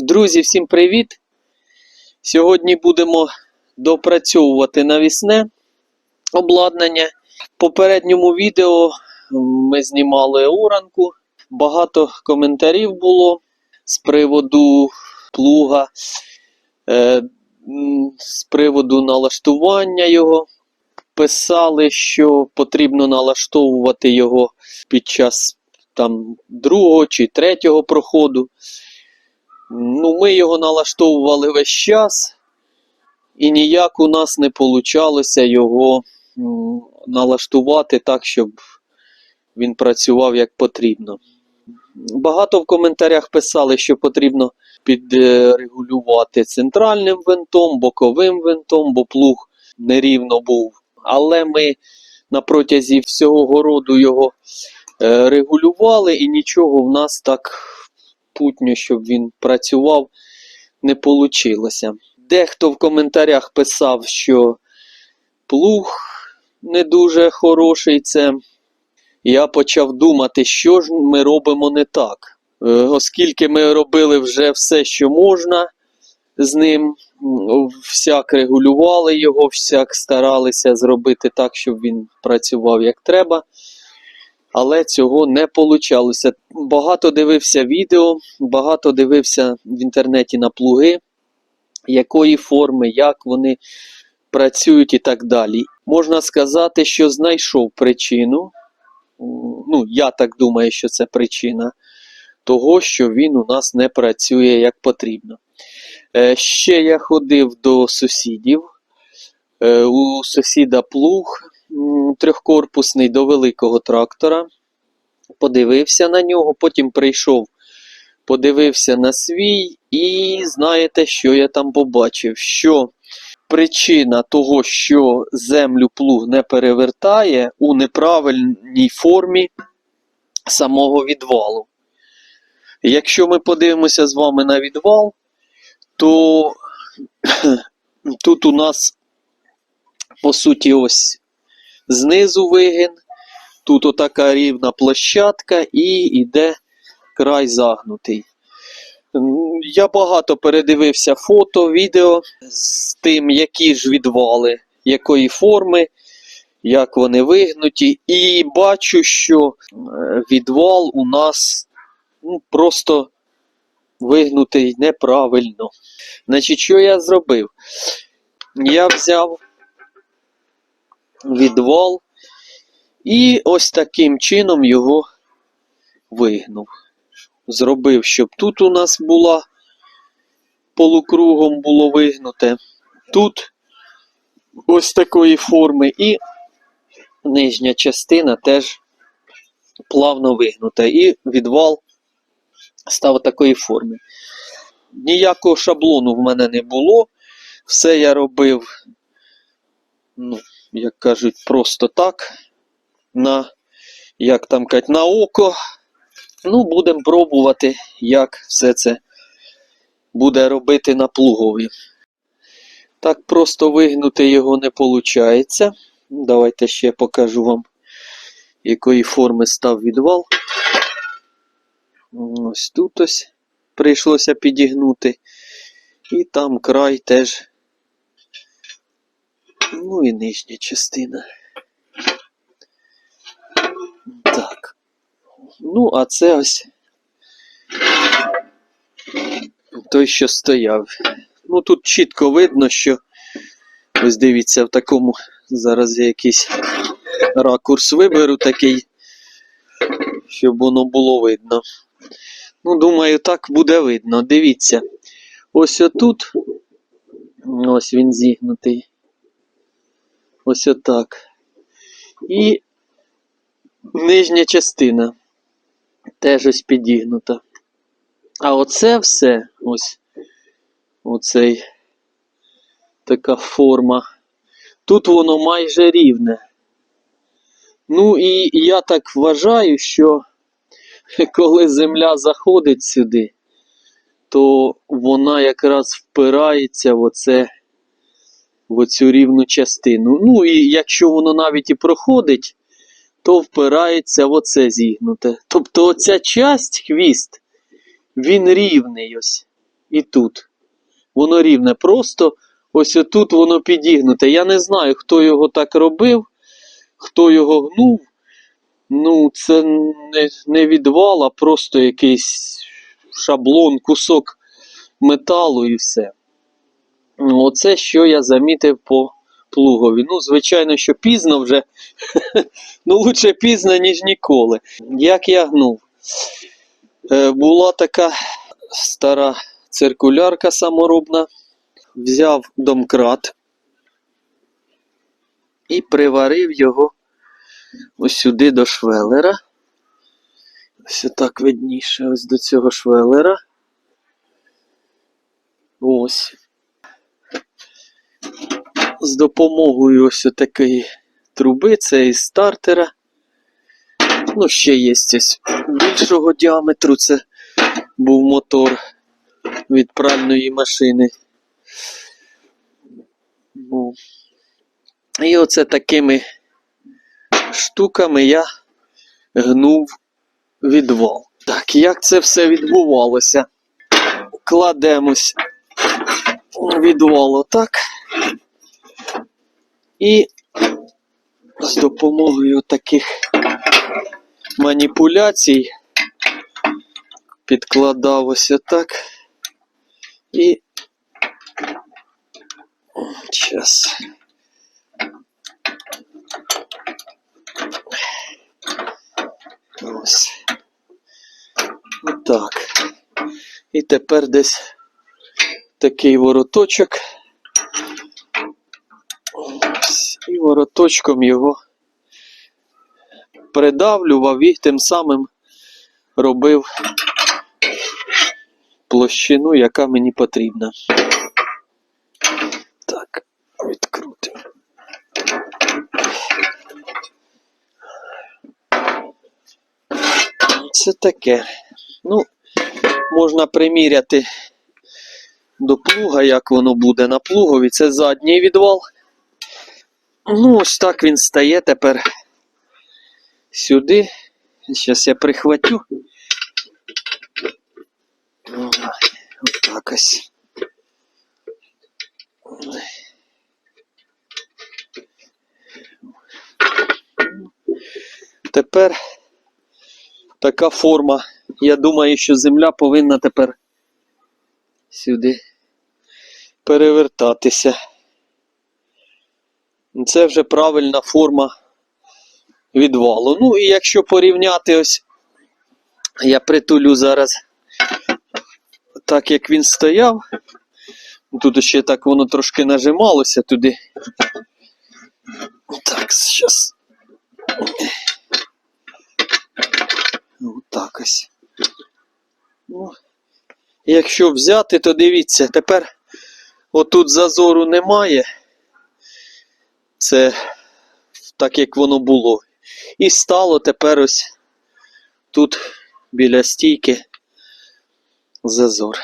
Друзі, всім привіт! Сьогодні будемо допрацьовувати навісне обладнання. В попередньому відео ми знімали уранку. Багато коментарів було з приводу плуга, е, з приводу налаштування його. Писали, що потрібно налаштовувати його під час там, другого чи третього проходу. Ну, ми його налаштовували весь час, і ніяк у нас не вийшло його налаштувати так, щоб він працював як потрібно. Багато в коментарях писали, що потрібно підрегулювати центральним винтом, боковим винтом, бо плуг нерівно був. Але ми на протязі всього городу його е, регулювали, і нічого в нас так путньо, щоб він працював, не вийшло. Дехто в коментарях писав, що плуг не дуже хороший. Це я почав думати, що ж ми робимо не так. Е, Оскільки ми робили вже все, що можна з ним, всяк регулювали його, всяк старалися зробити так, щоб він працював як треба. Але цього не вийшло. Багато дивився відео, багато дивився в інтернеті на плуги, якої форми, як вони працюють і так далі. Можна сказати, що знайшов причину. Ну, я так думаю, що це причина того, що він у нас не працює як потрібно. Е, Ще я ходив до сусідів. Е, У сусіда плуг трьохкорпусний до великого трактора. Подивився на нього, потім прийшов, подивився на свій, і знаєте, що я там побачив? Що причина того, що землю плуг не перевертає у неправильній формі самого відвалу. Якщо ми подивимося з вами на відвал, то тут у нас, по суті, ось знизу вигин, тут отака рівна площадка і йде край загнутий. Я багато передивився фото, відео з тим, які ж відвали, якої форми, як вони вигнуті, і бачу, що е, відвал у нас ну, просто вигнутий неправильно. Значить, що я зробив? Я взяв відвал і ось таким чином його вигнув. Зробив, щоб тут у нас була полукругом було вигнуте. Тут ось такої форми, і нижня частина теж плавно вигнута. І відвал став такої форми. Ніякого шаблону в мене не було. Все я робив, ну, як кажуть, просто так. На, як там кажуть, на око. Ну, будемо пробувати, як все це буде робити на плугові. Так просто вигнути його не виходить. Давайте ще покажу вам, якої форми став відвал. Ось тут ось прийшлося підігнути. І там край теж. Ну і нижня частина. Так. Ну, а це ось той, що стояв. Ну тут чітко видно, що ось дивіться, в такому зараз я якийсь ракурс виберу такий, щоб воно було видно. Ну, думаю, так буде видно. Дивіться. Ось отут. Ось він зігнутий. Ось отак. І нижня частина теж ось підігнута. А оце все, ось оцей така форма. Тут воно майже рівне. Ну і я так вважаю, що коли земля заходить сюди, то вона якраз впирається в оце, в оцю рівну частину. Ну і якщо воно навіть і проходить, то впирається в оце зігнуте. Тобто оця часть, хвіст, він рівний ось. і тут. Воно рівне. Просто ось отут воно підігнуте. Я не знаю, хто його так робив, хто його гнув. Ну, це не, не відвал, а просто якийсь шаблон, кусок металу і все. Ну, Оце що я замітив по плугові. Ну, звичайно, що пізно вже. ну, лучше пізно, ніж ніколи. Як я гнув? Е, була така стара циркулярка саморобна. Взяв домкрат і приварив його ось сюди до швелера. Ось так видніше, ось до цього швелера. Ось. З допомогою ось такої труби, це із стартера. Ну, ще є ось більшого діаметру. Це був мотор від пральної машини. Ну. І оце такими штуками я гнув відвал. Так, як це все відбувалося? Кладемось відвал отак. І з допомогою таких маніпуляцій підкладав отак. І Сейчас. Ось. Отак. І тепер десь такий вороточок. Ось. Вороточком його придавлював і тим самим робив площину, яка мені потрібна. Так, відкрутимо. Це таке. Ну, можна приміряти до плуга, як воно буде на плугові. Це задній відвал. Ну, ось так він стає тепер сюди. Зараз я прихватю. Отак ось. Тепер така форма. Я думаю, що земля повинна тепер сюди перевертатися. Це вже правильна форма відвалу. Ну і якщо порівняти ось, я притулю зараз так, як він стояв. Тут ще так воно трошки нажималося туди. Так, зараз. Отак ось. Ну, якщо взяти, то дивіться, тепер отут зазору немає. Це так, як воно було. І стало тепер ось тут біля стійки зазор.